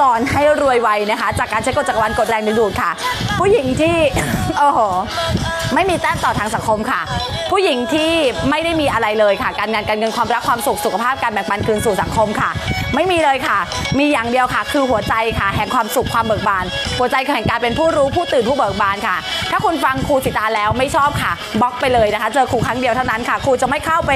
สอนให้รวยไวนะคะ จากการใช้กฎจักรวาลกดแรงดึงดูดค่ะ ผู้หญิงที่โอ้โห ไม่มีแต้มต่อทางสังคมค่ะ ผู้หญิงที่ไม่ได้มีอะไรเลยค่ะ การงานการเงินความรักความสุขสุขภาพการแบ่งปันคืนสู่สังคมค่ะ ไม่มีเลยค่ะ มีอย่างเดียวค่ะ คือหัวใจค่ะ แห่งความสุขความเบิกบาน หัวใจแห่งการเป็นผู้รู้ผู้ตื่นผู้เบิกบานค่ะ ถ้าคุณฟังครูสิตาแล้วไม่ชอบค่ะบล็อกไปเลยนะคะ เจอครูครั้งเดียวเท่านั้นค่ะครูจะไม่เข้าไป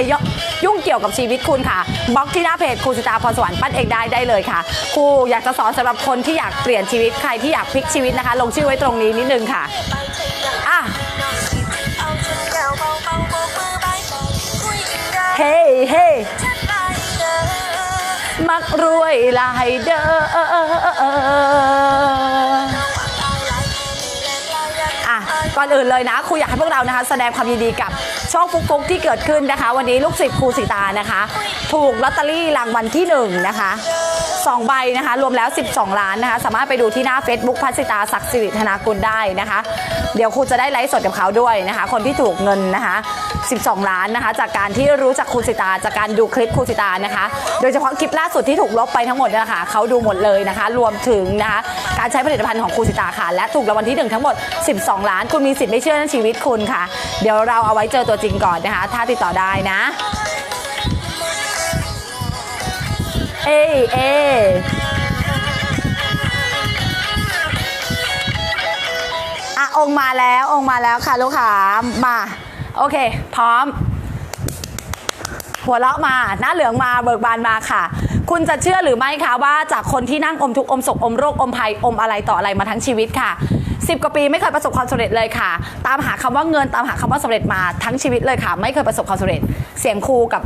ยุ่งเกี่ยวกับชีวิตคุณค่ะบล็อกที่หน้าเพจครูสิตาพรสวรรค์ปั้นเองได้ได้เลยค่ะครูอยากจะสอนสำหรับคนที่อยากเปลี่ยนชีวิตใครที่อยากพลิกชีวิตนะคะ ลงชื่อไว้ตรงนี้นิดนึงค่ะ ฮ้เฮ้มักรวยหลายเด้ออะก่อนอื่นเลยนะครูอยากให้พวกเรานะคะ แสดงความยินดีกับช่องฟุกซุกที่เกิดขึ้นนะคะ วันนี้ลูกศิษย์ครูสีตานะคะ ถูกลอตเตอรี่รางวัลที่หนึ่งนะคะสองใบนะคะรวมแล้ว 12 ล้านนะคะ สามารถไปดูที่หน้า Facebook พัสิตาศักดิ์สิริธนากุลได้นะคะ เดี๋ยวครูจะได้ไลฟ์สดกับเขาด้วยนะคะ คนที่ถูกเงินนะคะ 12 ล้านนะคะ จากการที่รู้จักครูสิตาจากการดูคลิปครูสิตานะคะ โดยเฉพาะคลิปล่าสุดที่ถูกลบไปทั้งหมดนะคะเขาดูหมดเลยนะคะ รวมถึงนะคะการใช้ผลิตภัณฑ์ของครูสิตาค่ะ และถูกรางวัลที่หนึ่งทั้งหมด 12 ล้าน คุณมีสิทธิ์ไม่เชื่อในชีวิตคุณค่ะ เดี๋ยวเราเอาไว้เจอตัวจริงก่อนนะคะ ถ้าติดต่อได้นะ เอเออะองมาแล้วองมาแล้วค่ะลูกค้ามา โอเค พร้อม หัวเราะมา หน้าเหลืองมาเบิกบานมาค่ะ คุณจะเชื่อหรือไม่คะว่าจากคนที่นั่งอมทุกอมศกอมโรคอมภัยอมอะไรต่ออะไรมาทั้งชีวิตค่ะ10กว่าปีไม่เคยประสบความสำเร็จเลยค่ะ ตามหาคำว่าเงินตามหาคำว่าสำเร็จมาทั้งชีวิตเลยค่ะ ไม่เคยประสบความสำเร็จ เสียงครูกับ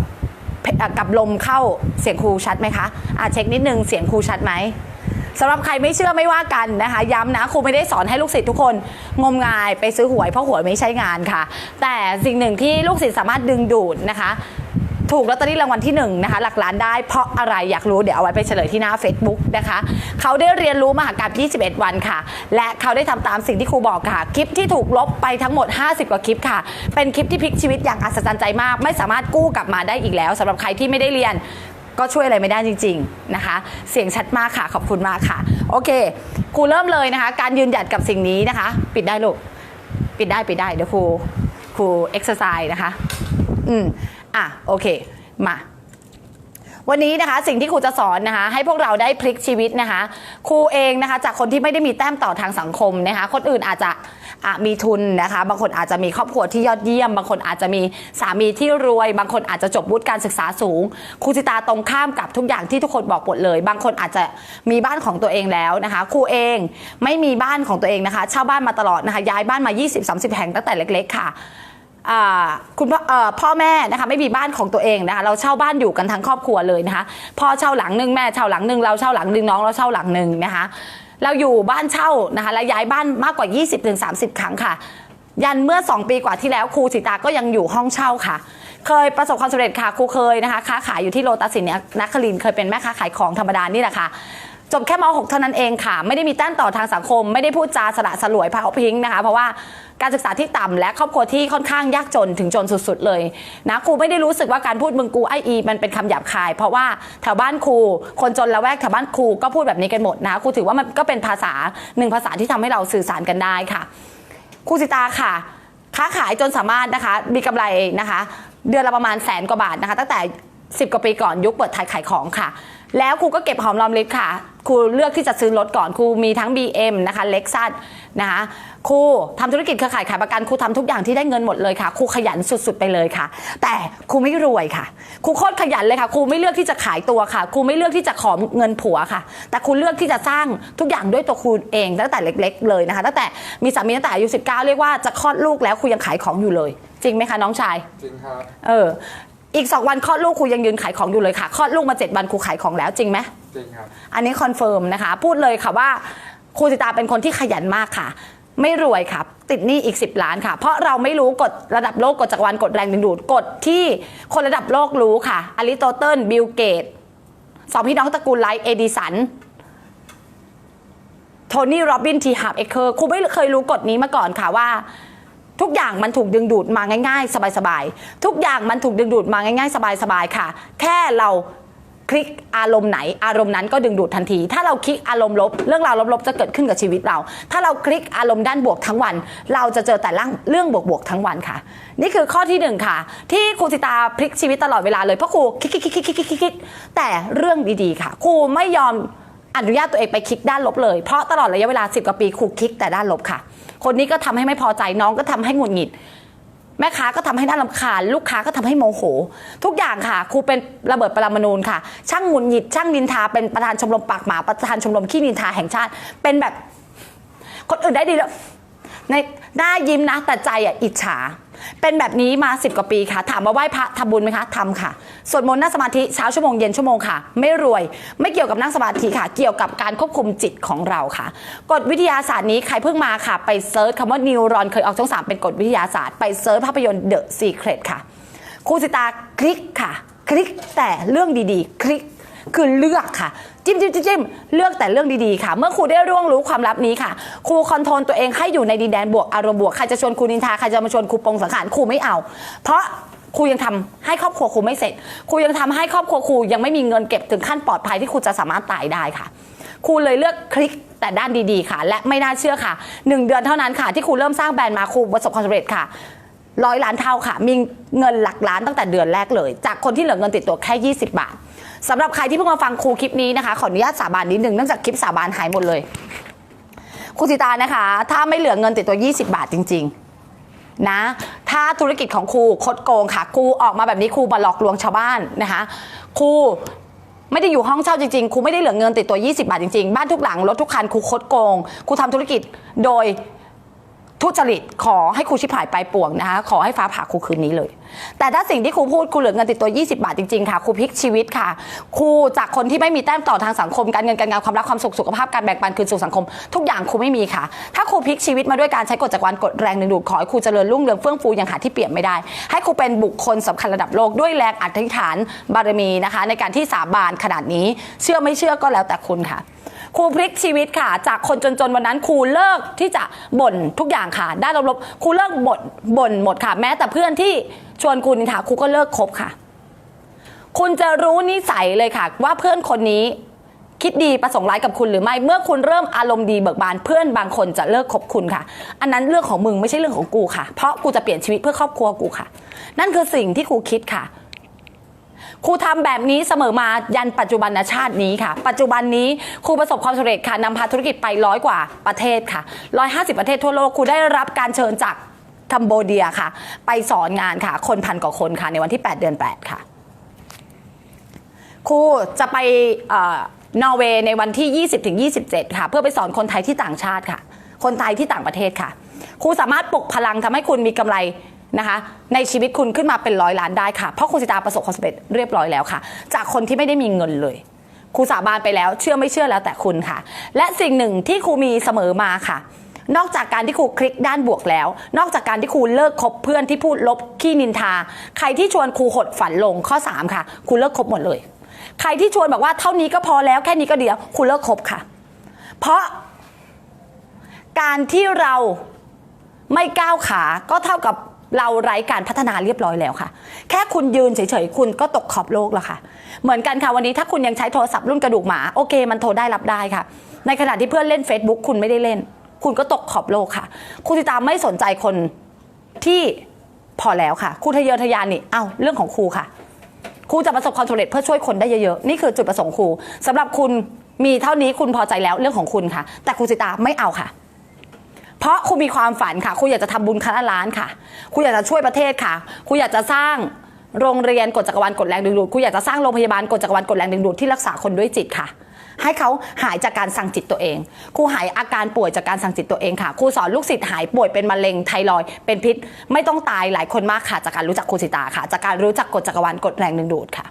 กับลมเข้าเสียงครูชัดไหมคะอะเช็คนิดนึงเสียงครูชัดไหมสำหรับใครไม่เชื่อไม่ว่ากันนะคะย้ำนะครูไม่ได้สอนให้ลูกศิษย์ทุกคนงมงายไปซื้อหวยเพราะหวยไม่ใช่งานค่ะ แต่สิ่งหนึ่งที่ลูกศิษย์สามารถดึงดูดนะคะ ถูกลอตเตอรี่รางวัลที่หนึ่งนะคะหลักล้านได้เพราะอะไรอยากรู้เดี๋ยวเอาไว้ไปเฉลยที่หน้า Facebook นะคะเขาได้เรียนรู้มหากรรม21 วันค่ะ และเขาได้ทำตามสิ่งที่ครูบอกค่ะ คลิปที่ถูกลบไปทั้งหมด 50 กว่าคลิปค่ะ เป็นคลิปที่พลิกชีวิตอย่างอัศจรรย์ใจมาก ไม่สามารถกู้กลับมาได้อีกแล้วสำหรับใครที่ไม่ได้เรียนก็ช่วยอะไรไม่ได้จริง ๆนะคะ เสียงชัดมากค่ะขอบคุณมากค่ะ โอเคครูเริ่มเลยนะคะ การยืนหยัดกับสิ่งนี้นะคะ ปิดได้ลูกปิดได้ปิดได้เดี๋ยวครูครูเอ็กซ์ไซส์นะคะ อืม อะโอเคมาวันนี้นะคะสิ่งที่ครูจะสอนนะคะ ให้พวกเราได้พลิกชีวิตนะคะ ครูเองนะคะ จากคนที่ไม่ได้มีแต้มต่อทางสังคมนะคะ คนอื่นอาจจะะมีทุนนะคะ บางคนอาจจะมีครอบครัวที่ยอดเยี่ยม บางคนอาจจะมีสามีที่รวย บางคนอาจจะจบวุฒิการศึกษาสูงครูจิตาตรงข้ามกับทุกอย่างที่ทุกคนบอกหมดเลย บางคนอาจจะมีบ้านของตัวเองแล้วนะคะครูเองไม่มีบ้านของตัวเองนะคะเช่าบ้านมาตลอดนะคะ ย้ายบ้านมา 20-30 แห่งตั้งแต่เล็ก ๆ ค่ะ คุณพ่อเอ่อพ่อแม่นะคะไม่มีบ้านของตัวเองนะคะเราเช่าบ้านอยู่กันทั้งครอบครัวเลยนะคะพ่อเช่าหลังหนึ่งแม่เช่าหลังหนึ่งเราเช่าหลังหนึ่งน้องเราเช่าหลังหนึ่งนะคะเราอยู่บ้านเช่านะคะและย้ายบ้านมากกว่า 20-30 ครั้งค่ะ ยันเมื่อ 2 ปีกว่าที่แล้วครูสิตาก็ยังอยู่ห้องเช่าค่ะ เคยประสบความสำเร็จค่ะครูเคยนะคะค้าขายอยู่ที่โลตัสินนักคลินเคยเป็นแม่ค้าขายของธรรมดานี่แหละค่ะจบแค่ม .6 เท่านั้นเองค่ะ ไม่ได้มีแต้มต่อทางสังคม ไม่ได้พูดจาสละสลวยพาเอาพิงนะคะ เพราะว่า การศึกษาที่ต่ำและครอบครัวที่ค่อนข้างยากจนถึงจนสุดๆเลยนะครูไม่ได้รู้สึกว่าการพูดมึงกูไออีมันเป็นคำหยาบคาย เพราะว่าแถวบ้านครู คนจนละแวกแถวบ้านครูก็พูดแบบนี้กันหมดนะคะครูถือว่ามันก็เป็นภาษาหนึ่งภาษาที่ทำให้เราสื่อสารกันได้ค่ะครูสิตาค่ะ ค้าขายจนสามารถนะคะมีกำไรนะคะ เดือนละประมาณแสนกว่าบาทนะคะ ตั้งแต่ 10 กว่าปีก่อนยุคเปิดไทยขายของค่ะ แล้วครูก็เก็บหอมรอมริบค่ะ ครูเลือกที่จะซื้อรถก่อนครูมีทั้ง BM นะคะเล็กซัสนะคะครูทำธุรกิจเครือข่ายขายประกันครูทำทุกอย่างที่ได้เงินหมดเลยค่ะครูขยันสุดๆไปเลยค่ะ แต่ครูไม่รวยค่ะครูโคตรขยันเลยค่ะครูไม่เลือกที่จะขายตัวค่ะครูไม่เลือกที่จะขอเงินผัวค่ะ แต่ครูเลือกที่จะสร้างทุกอย่างด้วยตัวครูเองตั้งแต่เล็ก ๆ เลยนะคะ ตั้งแต่มีสามีตั้งแต่อายุ19 เรียกว่าจะคลอดลูกแล้วครูยังขายของอยู่เลย จริงไหมคะน้องชายจริงครับเออ อีกสองวันคลอดลูกครูยังยืนขายของอยู่เลยค่ะคลอดลูกมาเจ็ดวันครูขายของแล้วจริงไหมจริงครับ อันนี้คอนเฟิร์มนะคะ พูดเลยค่ะว่าครูสิตาเป็นคนที่ขยันมากค่ะ ไม่รวยค่ะติดหนี้อีก 10 ล้านค่ะ เพราะเราไม่รู้กฎระดับโลกกฎจักรวาลกฎแรงดึงดูดกฎที่คนระดับโลกรู้ค่ะอริสโตเติลบิลเกตสองพี่น้องตระกูลไลท์เอดิสันโทนี่โรบินทีฮาร์เอเคอร์ครูไม่เคยรู้กฎนี้มาก่อนค่ะว่า ทุกอย่างมันถูกดึงดูดมาง่าย ๆ สบายๆ ทุกอย่างมันถูกดึงดูดมาง่ายๆ สบายๆ ค่ะ แค่เราคลิกอารมณ์ไหน อารมณ์นั้นก็ดึงดูดทันที ถ้าเราคลิกอารมณ์ลบ เรื่องราวลบๆจะเกิดขึ้นกับชีวิตเรา ถ้าเราคลิกอารมณ์ด้านบวกทั้งวัน เราจะเจอแต่เรื่องบวกๆทั้งวันค่ะ นี่คือข้อที่หนึ่งค่ะ ที่ครูสิตาพลิกชีวิตตลอดเวลาเลยเพราะครูคลิกคลิกคลิกคลิกคลิกคลิกแต่เรื่องดีๆค่ะ ครูไม่ยอม อนุญาตตัวเองไปคลิกด้านลบเลย เพราะตลอดระยะเวลา 10 กว่าปีครูคลิกแต่ด้านลบค่ะ คนนี้ก็ทำให้ไม่พอใจน้องก็ทำให้หงุดหงิด แม่ค้าก็ทำให้น่ารำคาญ ลูกค้าก็ทำให้โมโห ทุกอย่างค่ะครูเป็นระเบิดปรมาณูค่ะ ช่างหงุดหงิด ช่างนินทา เป็นประธานชมรมปากหมาประธานชมรมขี้นินทาแห่งชาติ เป็นแบบ คนอื่นได้ดีแล้วในหน้ายิ้มนะแต่ใจอะอิจฉา เป็นแบบนี้มาสิบกว่าปีค่ะ ถามมาไหว้พระทำบุญไหมคะทำค่ะ สวดมนต์นั่งสมาธิเช้าชั่วโมงเย็นชั่วโมงค่ะ ไม่รวย ไม่เกี่ยวกับนั่งสมาธิค่ะ เกี่ยวกับการควบคุมจิตของเราค่ะ กฎวิทยาศาสตร์นี้ใครเพิ่งมาค่ะ ไปเซิร์ชคำว่านิวรอนเคยออกช่องสามเป็นกฎวิทยาศาสตร์ ไปเซิร์ชภาพยนตร์ The Secret ค่ะครูสิตาคลิกค่ะ คลิกแต่เรื่องดีๆ คลิก คือเลือกค่ะจิ้มจิ้มจิ้มจิ้มเลือกแต่เรื่องดีๆค่ะ เมื่อครูได้ร่วงรู้ความลับนี้ค่ะ ครูคอนโทรลตัวเองให้อยู่ในดินแดนบวกอารมณ์บวกใครจะชวนครูนินทาใครจะมาชวนครูปรงสังขารครูไม่เอา เพราะครูยังทำให้ครอบครัวครูไม่เสร็จ ครูยังทำให้ครอบครัวครูยังไม่มีเงินเก็บถึงขั้นปลอดภัยที่ครูจะสามารถตายได้ค่ะ ครูเลยเลือกคลิกแต่ด้านดีๆค่ะ และไม่น่าเชื่อค่ะหนึ่งเดือนเท่านั้นค่ะที่ครูเริ่มสร้างแบรนด์มาครูประสบความสำเร็จค่ะร้อยล้านเท่าค่ะ มีเงินหลักล้านตั้งแต่เดือนแรกเลย จากคนที่เหลือเงินติดตัวแค่ 20 บาท สำหรับใครที่เพิ่งมาฟังครูคลิปนี้นะคะ ขออนุญาตสาบานนิดนึงเนื่องจากคลิปสาบานหายหมดเลยครูสิตานะคะ ถ้าไม่เหลือเงินติดตัว 20 บาทจริง ๆ นะ ถ้าธุรกิจของครูคดโกงค่ะครูออกมาแบบนี้ครูมาหลอกลวงชาวบ้านนะคะครูไม่ได้อยู่ห้องเช่าจริงๆ ครูไม่ได้เหลือเงินติดตัว 20 บาทจริงๆ บ้านทุกหลังรถทุกคันครูคดโกง ครูทำธุรกิจโดย ทุจริตขอให้ครูชิบหายไปป่วงนะคะขอให้ฟ้าผ่าครูคืนนี้เลย แต่ถ้าสิ่งที่ครูพูดครูเหลือเงินติดตัว 20 บาทจริงๆค่ะครูพลิกชีวิตค่ะครูจากคนที่ไม่มีแต้มต่อทางสังคมการเงินการงานความรักความสุขสุขภาพการแบ่งปันคืนสู่สังคม ทุกอย่างครูไม่มีค่ะ ถ้าครูพลิกชีวิตมาด้วยการใช้กฎจักรวาลกฎแรงดึงดูดขอให้ครูเจริญรุ่งเรืองเฟื่องฟูอย่างหาที่เปรียบไม่ได้ ให้ครูเป็นบุคคลสำคัญระดับโลกด้วยแรงอธิษฐานบารมีนะคะ ในการที่สาบานขนาดนี้ เชื่อไม่เชื่อก็แล้วแต่คุณค่ะ ครูพลิกชีวิตค่ะ จากคนจนๆวันนั้นครูเลิกที่จะบ่นทุกอย่างค่ะ ได้ลบๆครูเลิกบ่นบ่นหมดค่ะ แม้แต่เพื่อนที่ชวนคุณนินทาครูก็เลิกคบค่ะ คุณจะรู้นิสัยเลยค่ะ ว่าเพื่อนคนนี้ คิดดีประสงค์ร้ายกับคุณหรือไม่ เมื่อคุณเริ่มอารมณ์ดีเบิกบานเพื่อนบางคนจะเลิกคบคุณค่ะ อันนั้นเรื่องของมึงไม่ใช่เรื่องของกูค่ะ เพราะกูจะเปลี่ยนชีวิตเพื่อครอบครัวกูค่ะ นั่นคือสิ่งที่ครูคิดค่ะ ครูทำแบบนี้เสมอมายันปัจจุบันชาตินี้ค่ะ ปัจจุบันนี้ครูประสบความสำเร็จค่ะนำพาธุรกิจไปร้อยกว่าประเทศค่ะร้อยห้าสิบประเทศทั่วโลกครูได้รับการเชิญจากคัมโบเดียค่ะ ไปสอนงานค่ะ คนพันกว่าคนค่ะ ในวันที่ 8 เดือน 8 ค่ะครูจะไปนอร์เวย์ในวันที่ 20ถึง27 ค่ะ เพื่อไปสอนคนไทยที่ต่างชาติค่ะ คนไทยที่ต่างประเทศค่ะครูสามารถปลุกพลังทำให้คุณมีกำไร นะคะในชีวิตคุณขึ้นมาเป็นร้อยล้านได้ค่ะ เพราะครูสิตาประสบความสำเร็จเรียบร้อยแล้วค่ะ จากคนที่ไม่ได้มีเงินเลยครูสาบานไปแล้วเชื่อไม่เชื่อแล้วแต่คุณค่ะ และสิ่งหนึ่งที่ครูมีเสมอมาค่ะ นอกจากการที่ครูคลิกด้านบวกแล้ว นอกจากการที่ครูเลิกคบเพื่อนที่พูดลบขี้นินทา ใครที่ชวนครูหดฝันลงข้อ 3 ค่ะครูเลิกคบหมดเลย ใครที่ชวนบอกว่าเท่านี้ก็พอแล้วแค่นี้ก็เดียวครูเลิกคบค่ะ เพราะการที่เราไม่ก้าวขาก็เท่ากับ เราไร้การพัฒนาเรียบร้อยแล้วค่ะ แค่คุณยืนเฉยๆ คุณก็ตกขอบโลกแล้วค่ะ เหมือนกันค่ะวันนี้ถ้าคุณยังใช้โทรศัพท์รุ่นกระดูกหมา โอเค มันโทรได้รับได้ค่ะ ในขณะที่เพื่อนเล่น Facebook คุณไม่ได้เล่น คุณก็ตกขอบโลกค่ะ คุณติตามไม่สนใจคนที่พอแล้วค่ะครูทะเยอทะยานนี่เอ้าเรื่องของครูค่ะครูจะประสบความสำเร็จเพื่อช่วยคนได้เยอะๆนี่คือจุดประสงค์ครูสำหรับคุณมีเท่านี้คุณพอใจแล้วเรื่องของคุณค่ะ แต่ครูสิตาไม่เอาค่ะ เพราะครูมีความฝันค่ะครูอยากจะทำบุญครั้งละล้านค่ะครูอยากจะช่วยประเทศค่ะครูอยากจะสร้างโรงเรียนกฎจักรวาลกฎแรงดึงดูดครูอยากจะสร้างโรงพยาบาลกฎจักรวาลกฎแรงดึงดูดที่รักษาคนด้วยจิตค่ะ ให้เขาหายจากการสั่งจิตตัวเองครูหายอาการป่วยจากการสั่งจิตตัวเองค่ะครูสอนลูกศิษย์หายป่วยเป็นมะเร็งไทรอยเป็นพิษ ไม่ต้องตายหลายคนมากค่ะจากการรู้จักครูสิตาค่ะ จากการรู้จักกฎจักรวาลกฎแรงดึงดูดค่ะ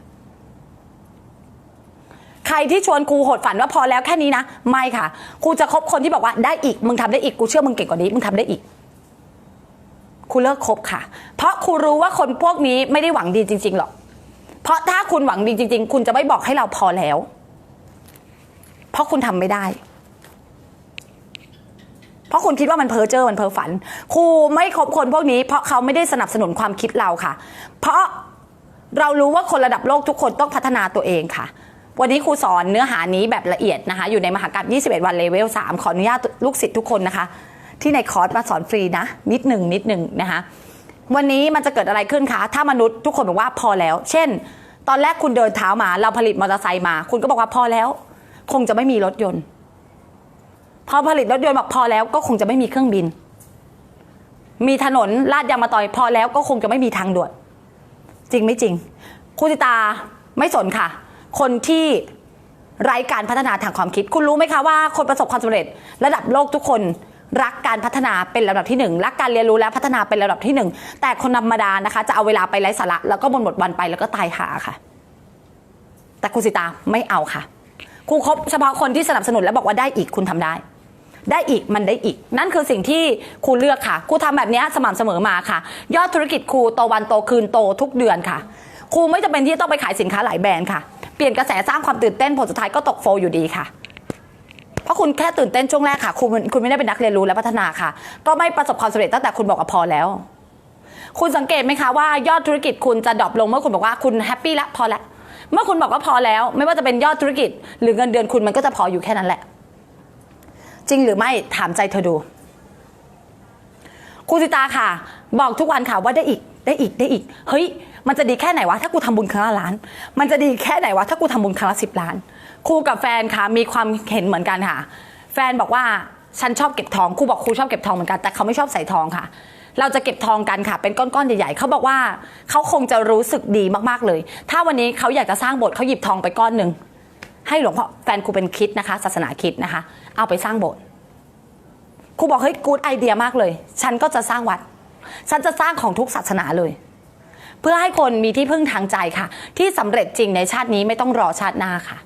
ใครที่ชวนครูหดฝันว่าพอแล้วแค่นี้นะ ไม่ค่ะครูจะคบคนที่บอกว่าได้อีกมึงทำได้อีกกูเชื่อมึงเก่งกว่านี้มึงทำได้อีกครูเลิกคบค่ะ เพราะครูรู้ว่าคนพวกนี้ไม่ได้หวังดีจริง ๆหรอก เพราะถ้าคุณหวังดีจริง ๆ คุณจะไม่บอกให้เราพอแล้ว เพราะคุณทำไม่ได้ เพราะคุณคิดว่ามันเพ้อเจ้อมันเพ้อฝัน ครูไม่คบคนพวกนี้ เพราะเขาไม่ได้สนับสนุนความคิดเราค่ะ เพราะเรารู้ว่าคนระดับโลกทุกคนต้องพัฒนาตัวเองค่ะ วันนี้ครูสอนเนื้อหานี้แบบละเอียดนะคะ อยู่ในมหากรรม21 วันเลเวล 3 ขออนุญาตลูกศิษย์ทุกคนนะคะ ที่ในคอร์สมาสอนฟรีนะ นิดหนึ่งนิดหนึ่งนะคะ วันนี้มันจะเกิดอะไรขึ้นคะ ถ้ามนุษย์ทุกคนบอกว่าพอแล้ว เช่น ตอนแรกคุณเดินเท้ามา เราผลิตมอเตอร์ไซค์มา คุณก็บอกว่าพอแล้ว คงจะไม่มีรถยนต์ พอผลิตรถยนต์บอกพอแล้วก็คงจะไม่มีเครื่องบิน มีถนนลาดยางมาต่อยพอแล้วก็คงจะไม่มีทางด่วนจริงไม่จริงครูติตาไม่สนค่ะ คนที่ไร้การพัฒนาทางความคิด คุณรู้ไหมคะว่าคนประสบความสำเร็จ ระดับโลกทุกคนรักการพัฒนาเป็นระดับที่หนึ่งรักการเรียนรู้และพัฒนาเป็นระดับที่หนึ่งแต่คนธรรมดานะคะ จะเอาเวลาไปไร้สาระแล้วก็บนหมดวันไปแล้วก็ตายหาค่ะ แต่ครูสิตาไม่เอาค่ะครูคบเฉพาะคนที่สนับสนุนและบอกว่าได้อีกคุณทำได้ ได้อีกมันได้อีก นั่นคือสิ่งที่ครูเลือกค่ะครูทำแบบนี้สม่ำเสมอมาค่ะ ยอดธุรกิจครูโตวันโตคืนโตทุกเดือนค่ะ ครูไม่จำเป็นที่จะต้องไปขายสินค้าหลายแบรนด์ค่ะ เปลี่ยนกระแสสร้างความตื่นเต้นผลสุดท้ายก็ตกโฟลอยู่ดีค่ะ เพราะคุณแค่ตื่นเต้นช่วงแรกค่ะ คุณคุณไม่ได้เป็นนักเรียนรู้และพัฒนาค่ะ ก็ไม่ประสบความสำเร็จตั้งแต่คุณบอกว่าพอแล้ว คุณสังเกตไหมคะว่ายอดธุรกิจคุณจะดรอปลงเมื่อคุณบอกว่าคุณแฮปปี้แล้วพอแล้วเมื่อคุณบอกว่าพอแล้ว ไม่ว่าจะเป็นยอดธุรกิจ หรือเงินเดือนคุณมันก็จะพออยู่แค่นั้นแหละ จริงหรือไม่ถามใจเธอดูครูสิตาค่ะ บอกทุกวันค่ะว่าได้อีกได้อีกได้อีก เฮ้ย มันจะดีแค่ไหนวะถ้ากูทำบุญครั้งละล้าน มันจะดีแค่ไหนวะถ้ากูทำบุญครั้งละสิบล้าน ครูกับแฟนค่ะมีความเห็นเหมือนกันค่ะ แฟนบอกว่าฉันชอบเก็บทองครูบอกครูชอบเก็บทองเหมือนกันแต่เขาไม่ชอบใส่ทองค่ะ เราจะเก็บทองกันค่ะ เป็นก้อนๆใหญ่ๆเขาบอกว่าเขาคงจะรู้สึกดีมากๆเลย ถ้าวันนี้เขาอยากจะสร้างโบสถ์เขาหยิบทองไปก้อนหนึ่งให้หลวงพ่อแฟนครูเป็นคิดนะคะ ศาสนาคิดนะคะ เอาไปสร้างโบสถ์ครูบอกเฮ้ยกูดไอเดียมากเลย ฉันก็จะสร้างวัด ฉันจะสร้างของทุกศาสนาเลย เพื่อให้คนมีที่พึ่งทางใจค่ะ ที่สำเร็จจริงในชาตินี้ไม่ต้องรอชาติหน้าค่ะ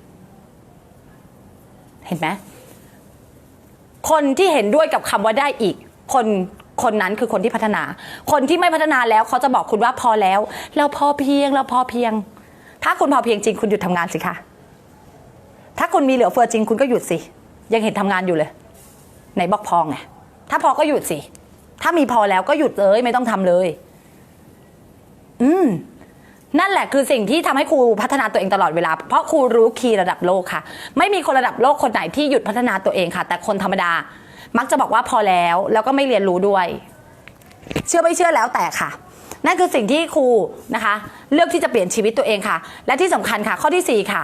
เห็นไหมคนที่เห็นด้วยกับคำว่าได้อีก คนคนนั้นคือคนที่พัฒนา คนที่ไม่พัฒนาแล้วเขาจะบอกคุณว่าพอแล้ว เราพอเพียงเราพอเพียง ถ้าคุณพอเพียงจริงคุณหยุดทำงานสิคะถ้าคุณมีเหลือเฟือจริงคุณก็หยุดสิ ยังเห็นทำงานอยู่เลยไหนบอกพอไงถ้าพอก็หยุดสิ ถ้ามีพอแล้วก็หยุดเลยไม่ต้องทำเลย อืมนั่นแหละคือสิ่งที่ทำให้ครูพัฒนาตัวเองตลอดเวลา เพราะครูรู้คีย์ระดับโลกค่ะ ไม่มีคนระดับโลกคนไหนที่หยุดพัฒนาตัวเองค่ะ แต่คนธรรมดา มักจะบอกว่าพอแล้ว แล้วก็ไม่เรียนรู้ด้วย เชื่อไม่เชื่อแล้วแต่ค่ะ นั่นคือสิ่งที่ครูนะคะ เลือกที่จะเปลี่ยนชีวิตตัวเองค่ะ และที่สำคัญค่ะ ข้อที่สี่ค่ะ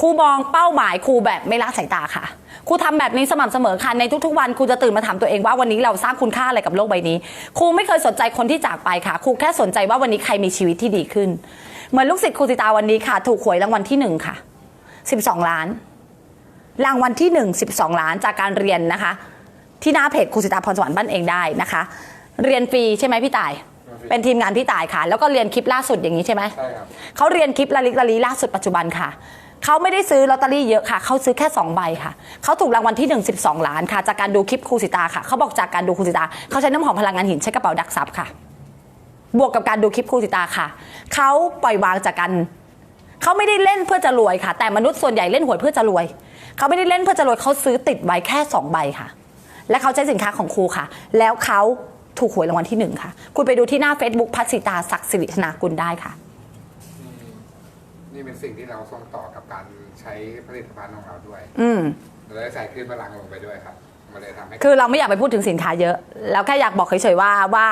ครูมองเป้าหมายครูแบบไม่ละสายตาค่ะ ครูทำแบบนี้สม่ำเสมอค่ะในทุกๆวันครูจะตื่นมาถามตัวเองว่าวันนี้เราสร้างคุณค่าอะไรกับโลกใบนี้ครูไม่เคยสนใจคนที่จากไปค่ะครูแค่สนใจว่าวันนี้ใครมีชีวิตที่ดีขึ้น เหมือนลูกศิษย์ครูสิตาวันนี้ค่ะ ถูกหวยรางวัลที่หนึ่งค่ะ12ล้าน รางวัลที่หนึ่ง12ล้านจากการเรียนนะคะ ที่หน้าเพจครูสิตาพรสวรรค์บ้านเองได้นะคะ เรียนฟรีใช่ไหมพี่ต่ายเป็นทีมงานพี่ต่ายค่ะ แล้วก็เรียนคลิปล่าสุดอย่างนี้ใช่ไหมใช่ครับเขาเรียนคลิปละลิกละลีล่าสุดปัจจุบันค่ะ เขาไม่ได้ซื้อลอตเตอรี่เยอะค่ะ เขาซื้อแค่2ใบค่ะ เขาถูกรางวัลที่ 1 12 ล้านค่ะ จากการดูคลิปครูสิตาค่ะ เขาบอกจากการดูครูสิตา เขาใช้น้ำหอมพลังงานหินใช้กระเป๋าดักซับค่ะ บวกกับการดูคลิปครูสิตาค่ะ เขาปล่อยวางจากกันเขาไม่ได้เล่นเพื่อจะรวยค่ะ แต่มนุษย์ส่วนใหญ่เล่นหวยเพื่อจะรวย เขาไม่ได้เล่นเพื่อจะรวย เขาซื้อติดไว้แค่2ใบค่ะ และเขาใช้สินค้าของครูค่ะ แล้วเขาถูกหวยรางวัลที่หนึ่งค่ะ คุณไปดูที่หน้า Facebook พัชสิตาศักดิ์สิริธนากุลได้ค่ะ นี่เป็นสิ่งที่เราส่งต่อกับการใช้ผลิตภัณฑ์ของเราด้วยอืมเราได้ใส่ขึ้นพลังลงไปด้วยครับมันเลยทำให้คือเราไม่อยากไปพูดถึงสินค้าเยอะ เราแค่อยากบอกเฉยๆว่าว่า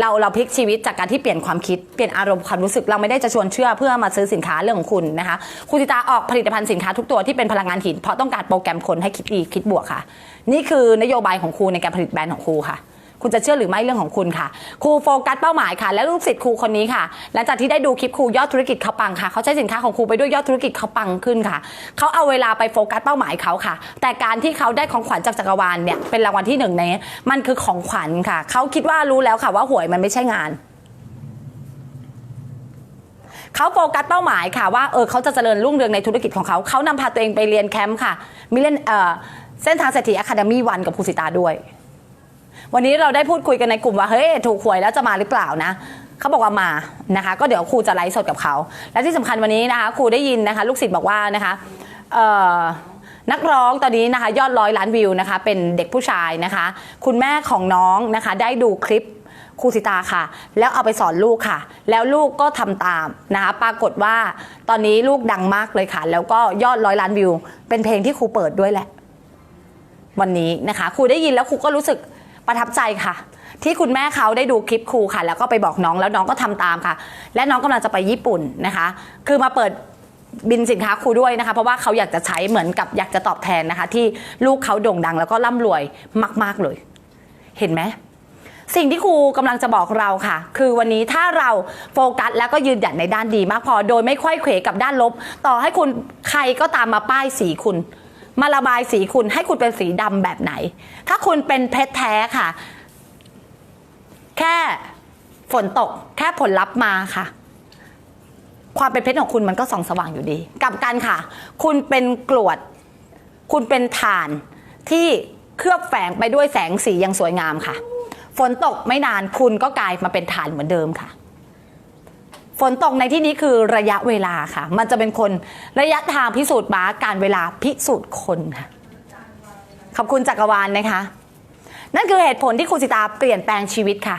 เราเราพลิกชีวิตจากการที่เปลี่ยนความคิด เปลี่ยนอารมณ์ความรู้สึก เราไม่ได้จะชวนเชื่อเพื่อมาซื้อสินค้าเรื่องของคุณนะคะ คุณติตาออกผลิตภัณฑ์สินค้าทุกตัวที่เป็นพลังงานหินเพราะต้องการโปรแกรมคนให้คิดดีคิดบวกค่ะ นี่คือนโยบายของครูในการผลิตแบรนด์ของครูค่ะ คุณจะเชื่อหรือไม่เรื่องของคุณค่ะ ครูโฟกัสเป้าหมายค่ะ และลูกศิษย์ครูคนนี้ค่ะ หลังจากที่ได้ดูคลิปครูยอดธุรกิจเขาปังค่ะ เขาใช้สินค้าของครูไปด้วยยอดธุรกิจเขาปังขึ้นค่ะ เขาเอาเวลาไปโฟกัสเป้าหมายเขาค่ะ แต่การที่เขาได้ของขวัญจากจักรวาลเนี่ยเป็นรางวัลที่หนึ่งในมันคือของขวัญค่ะ เขาคิดว่ารู้แล้วค่ะว่าหวยมันไม่ใช่งานเขาโฟกัสเป้าหมายค่ะว่าเออเขาจะเจริญรุ่งเรืองในธุรกิจของเขา เขานำพาตัวเองไปเรียนแคมป์ค่ะมิเลนเออเส้นทางเศรษฐีอะคาเดมี่วันกับครูสิตาด้วย วันนี้เราได้พูดคุยกันในกลุ่มว่าเฮ้ยถูกหวยแล้วจะมาหรือเปล่านะเขาบอกว่ามานะคะ ก็เดี๋ยวครูจะไลฟ์สดกับเขา และที่สำคัญวันนี้นะคะ ครูได้ยินนะคะ ลูกศิษย์บอกว่านะคะนักร้องตอนนี้นะคะ ยอดร้อยล้านวิวนะคะ เป็นเด็กผู้ชายนะคะ คุณแม่ของน้องนะคะ ได้ดูคลิปครูสิตาค่ะ แล้วเอาไปสอนลูกค่ะ แล้วลูกก็ทำตามนะคะปรากฏว่าตอนนี้ลูกดังมากเลยค่ะ แล้วก็ยอดร้อยล้านวิว เป็นเพลงที่ครูเปิดด้วยแหละ วันนี้นะคะครูได้ยินแล้วครูก็รู้สึก ประทับใจค่ะ ที่คุณแม่เขาได้ดูคลิปครูค่ะ แล้วก็ไปบอกน้องแล้วน้องก็ทำตามค่ะ และน้องกำลังจะไปญี่ปุ่นนะคะ คือมาเปิดบินสินค้าครูด้วยนะคะ เพราะว่าเขาอยากจะใช้เหมือนกับอยากจะตอบแทนนะคะ ที่ลูกเขาโด่งดังแล้วก็ร่ำรวยมาก ๆเลย เห็นไหมสิ่งที่ครูกำลังจะบอกเราค่ะ คือวันนี้ถ้าเราโฟกัสแล้วก็ยืนหยัดในด้านดีมากพอ โดยไม่ค่อยเขวกับด้านลบ ต่อให้คุณใครก็ตามมาป้ายสีคุณ มาระบายสีคุณให้คุณเป็นสีดำแบบไหน ถ้าคุณเป็นเพชรแท้ค่ะ แค่ฝนตกแค่ผลลัพธ์มาค่ะ ความเป็นเพชรของคุณมันก็ส่องสว่างอยู่ดีกลับกันค่ะ คุณเป็นกรวด คุณเป็นฐานที่เคลือบแฝงไปด้วยแสงสีอย่างสวยงามค่ะ ฝนตกไม่นานคุณก็กลายมาเป็นฐานเหมือนเดิมค่ะ ฝนตกในที่นี้คือระยะเวลาค่ะ มันจะเป็นคนระยะทางพิสูจน์ม้าการเวลาพิสูจน์คนค่ะ ขอบคุณจักรวาลนะคะ นั่นคือเหตุผลที่คุณสิตาเปลี่ยนแปลงชีวิตค่ะ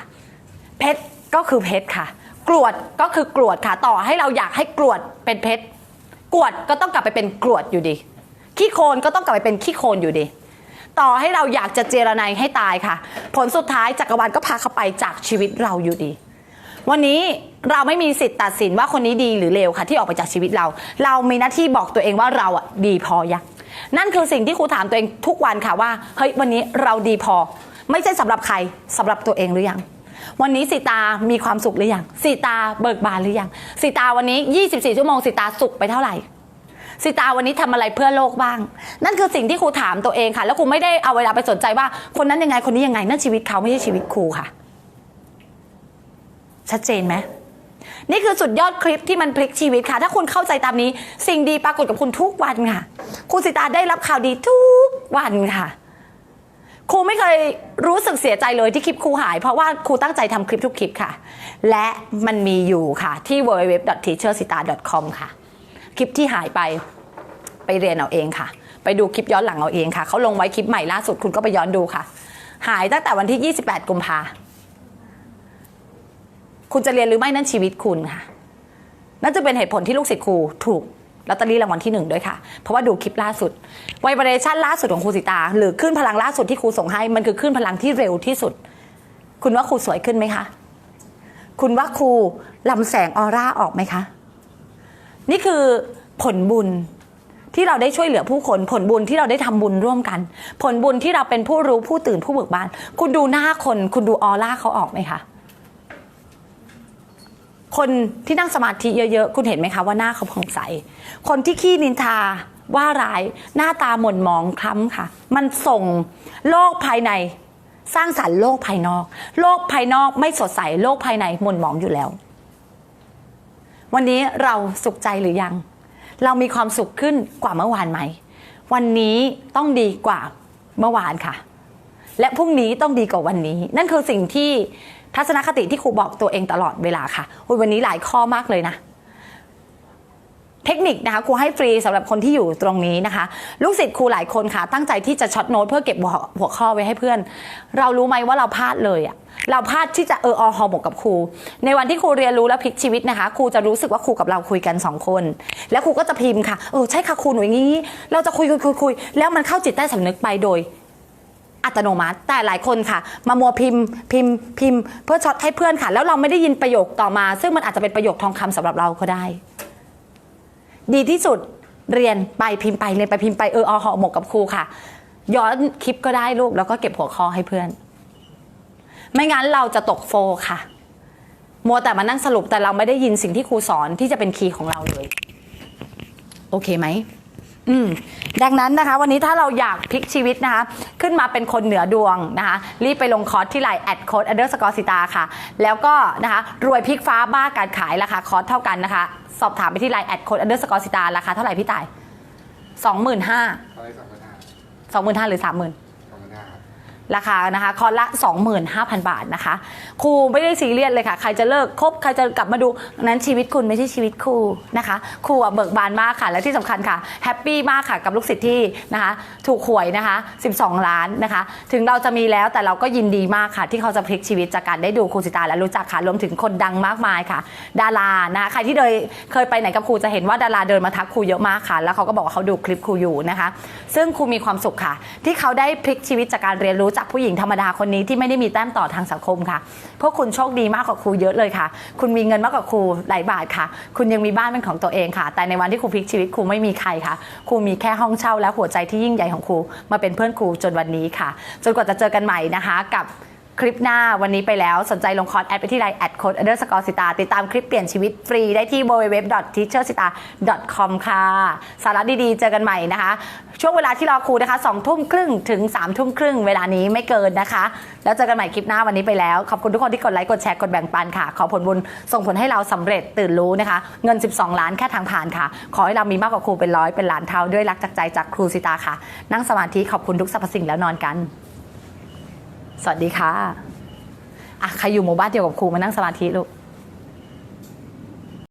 เพชรก็คือเพชรค่ะ กรวดก็คือกรวดค่ะ ต่อให้เราอยากให้กรวดเป็นเพชร กรวดก็ต้องกลับไปเป็นกรวดอยู่ดี ขี้โคลนก็ต้องกลับไปเป็นขี้โคลนอยู่ดี ต่อให้เราอยากจะเจรนายให้ตายค่ะ ผลสุดท้ายจักรวาลก็พาเขาไปจากชีวิตเราอยู่ดี วันนี้เราไม่มีสิทธิ์ตัดสินว่าคนนี้ดีหรือเลวค่ะ ที่ออกไปจากชีวิตเรา เรามีหน้าที่บอกตัวเองว่าเราอะดีพอยังนั่นคือสิ่งที่ครูถามตัวเองทุกวันค่ะว่าเฮ้ยวันนี้เราดีพอ ไม่ใช่สำหรับใครสำหรับตัวเองหรือยังวันนี้สิตามีความสุขหรือยังสิตาเบิกบานหรือยังสิตาวันนี้ 24 ชั่วโมงสิตาสุขไปเท่าไหร่สิตาวันนี้ทำอะไรเพื่อโลกบ้าง นั่นคือสิ่งที่ครูถามตัวเองค่ะ แล้วครูไม่ได้เอาเวลาไปสนใจว่าคนนั้นยังไงคนนี้ยังไงนั่นชีวิตเขาไม่ใช่ชีวิตครูค่ะ ชัดเจนไหมนี่คือสุดยอดคลิปที่มันพลิกชีวิตค่ะ ถ้าคุณเข้าใจตามนี้ สิ่งดีปรากฏกับคุณทุกวันค่ะครูสิตาได้รับข่าวดีทุกวันค่ะ ครูไม่เคยรู้สึกเสียใจเลยที่คลิปครูหาย เพราะว่าครูตั้งใจทำคลิปทุกคลิปค่ะ และมันมีอยู่ค่ะที่ www.teachersita.com ค่ะ คลิปที่หายไปไปเรียนเอาเองค่ะ ไปดูคลิปย้อนหลังเอาเองค่ะเขาลงไว้คลิปใหม่ล่าสุดคุณก็ไปย้อนดูค่ะ หายตั้งแต่วันที่ 28 กุมภา คุณจะเรียนหรือไม่นั่นชีวิตคุณค่ะนั่นจะเป็นเหตุผลที่ลูกศิษย์ครูถูกลอตเตอรี่รางวัลที่หนึ่งด้วยค่ะ เพราะว่าดูคลิปล่าสุดไวเบรชั่นล่าสุดของครูสิตา หรือขึ้นพลังล่าสุดที่ครูส่งให้ มันคือขึ้นพลังที่เร็วที่สุด คุณว่าครูสวยขึ้นไหมคะ คุณว่าครูลำแสงออร่าออกไหมคะ นี่คือผลบุญที่เราได้ช่วยเหลือผู้คน ผลบุญที่เราได้ทำบุญร่วมกัน ผลบุญที่เราเป็นผู้รู้ผู้ตื่นผู้เบิกบาน คุณดูหน้าคน คุณดูออร่าเขาออกไหมคะ คนที่นั่งสมาธิเยอะๆ คุณเห็นไหมคะว่าหน้าเขาผ่องใส คนที่ขี้นินทาว่าร้ายหน้าตาหม่นหมองคล้ำค่ะ มันส่งโลกภายใน สร้างสรรค์โลกภายนอก โลกภายนอกไม่สดใสโลกภายในหม่นหมองอยู่แล้ว วันนี้เราสุขใจหรือยัง เรามีความสุขขึ้นกว่าเมื่อวานไหม วันนี้ต้องดีกว่าเมื่อวานค่ะ และพรุ่งนี้ต้องดีกว่าวันนี้ นั่นคือสิ่งที่ทัศนคติที่ครูบอกตัวเองตลอดเวลาค่ะวันนี้หลายข้อมากเลยนะ เทคนิคนะคะครูให้ฟรีสำหรับคนที่อยู่ตรงนี้นะคะ ลูกศิษย์ครูหลายคนค่ะ ตั้งใจที่จะช็อตโน้ตเพื่อเก็บหัวข้อไว้ให้เพื่อน เรารู้ไหมว่าเราพลาดเลยอะเราพลาดที่จะเอออฮอหมกกับครู ในวันที่ครูเรียนรู้และพลิกชีวิตนะคะ ครูจะรู้สึกว่าครูกับเราคุยกันสองคน แล้วครูก็จะพิมพ์ค่ะ เออใช่ค่ะครูหนูอย่างนี้ เราจะคุยคุยคุยคุยแล้วมันเข้าจิตใต้สำนึกไปโดย อัตโนมัติ แต่หลายคนค่ะ มามัวพิมพ์พิมพ์พิมพ์ เพื่อช็อตให้เพื่อนค่ะ แล้วเราไม่ได้ยินประโยคต่อมา ซึ่งมันอาจจะเป็นประโยคทองคำสำหรับเราก็ได้ ดีที่สุดเรียนไปพิมพ์ไปเรียนไปพิมพ์ไปเอออหอหมกกับครูค่ะ ย้อนคลิปก็ได้ลูกแล้วก็เก็บหัวข้อให้เพื่อน ไม่งั้นเราจะตกโฟค่ะ มัวแต่มานั่งสรุปแต่เราไม่ได้ยินสิ่งที่ครูสอนที่จะเป็นคีย์ของเราเลย โอเคไหม อืมดังนั้นนะคะ วันนี้ถ้าเราอยากพลิกชีวิตนะคะ ขึ้นมาเป็นคนเหนือดวงนะคะ รีบไปลงคอร์สที่ไลน์แอดโค้ด underscore สิตาค่ะ แล้วก็นะคะ รวยพลิกฟ้าบ้าการขายราคาคอร์สเท่ากันนะคะ สอบถามไปที่ไลน์แอดโค้ด underscore สิตาราคาเท่าไหร่พี่ต่ายสองหมื่นห้าตอนนี้สองพันห้าสองหมื่นห้าหรือสามหมื่นสองพันห้าค ราคานะคะคอร์สละ 25,000 บาทนะคะ ครูไม่ได้ซีเรียสเลยค่ะ ใครจะเลิกคบใครจะกลับมาดูนั้นชีวิตคุณไม่ใช่ชีวิตครูนะคะ ครูเบิกบานมากค่ะ และที่สำคัญค่ะแฮปปี้มากค่ะกับลูกศิษย์ที่นะคะถูกหวยนะคะ 12 ล้านนะคะ ถึงเราจะมีแล้วแต่เราก็ยินดีมากค่ะ ที่เขาจะพลิกชีวิตจากการได้ดูครูสิตาและรู้จักค่ะรวมถึงคนดังมากมายค่ะ ดารานะคะใครที่เคยเคยไปไหนกับครูจะเห็นว่าดาราเดินมาทักครูเยอะมากค่ะ แล้วเขาก็บอกว่าเขาดูคลิปครูอยู่นะคะ ซึ่งครูมีความสุขค่ะ ที่เขาได้พลิกชีวิตจากการเรียนรู้จากผู้หญิงธรรมดาคนนี้ที่ไม่ได้มีแต้มต่อทางสังคมค่ะ พวกคุณโชคดีมากกว่าครูเยอะเลยค่ะ คุณมีเงินมากกว่าครูหลายบาทค่ะ คุณยังมีบ้านเป็นของตัวเองค่ะ แต่ในวันที่ครูพลิกชีวิตครูไม่มีใครค่ะ ครูมีแค่ห้องเช่าและหัวใจที่ยิ่งใหญ่ของครูมาเป็นเพื่อนครูจนวันนี้ค่ะ จนกว่าจะเจอกันใหม่นะคะกับ คลิปหน้าวันนี้ไปแล้วสนใจลงคอร์สแอดไปที่ไลน์แอดโค้ด underscore สิตาติดตามคลิปเปลี่ยนชีวิตฟรีได้ที่ www.teachersita.com ค่ะ สาระดีๆ เจอกันใหม่นะคะ ช่วงเวลาที่รอครูนะคะ2ทุ่มครึ่งถึง3ทุ่มครึ่งเวลานี้ไม่เกินนะคะ แล้วเจอกันใหม่คลิปหน้าวันนี้ไปแล้ว ขอบคุณทุกคนที่กดไลค์กดแชร์กดแบ่งปันค่ะ ขอผลบุญส่งผลให้เราสำเร็จตื่นรู้นะคะ เงิน 12 ล้านแค่ทางผ่านค่ะ ขอให้เรามีมากกว่าครูเป็นร้อยเป็นล้านเท่าด้วยรักจากใจจากครูสิตาค่ะ นั่งสมาธิขอบคุณทุกสรรพสิ่งแล้วนอนกัน สวัสดีค่ะอะใครอยู่หมู่บ้านเดียวกับครูมานั่งสมาธิลูก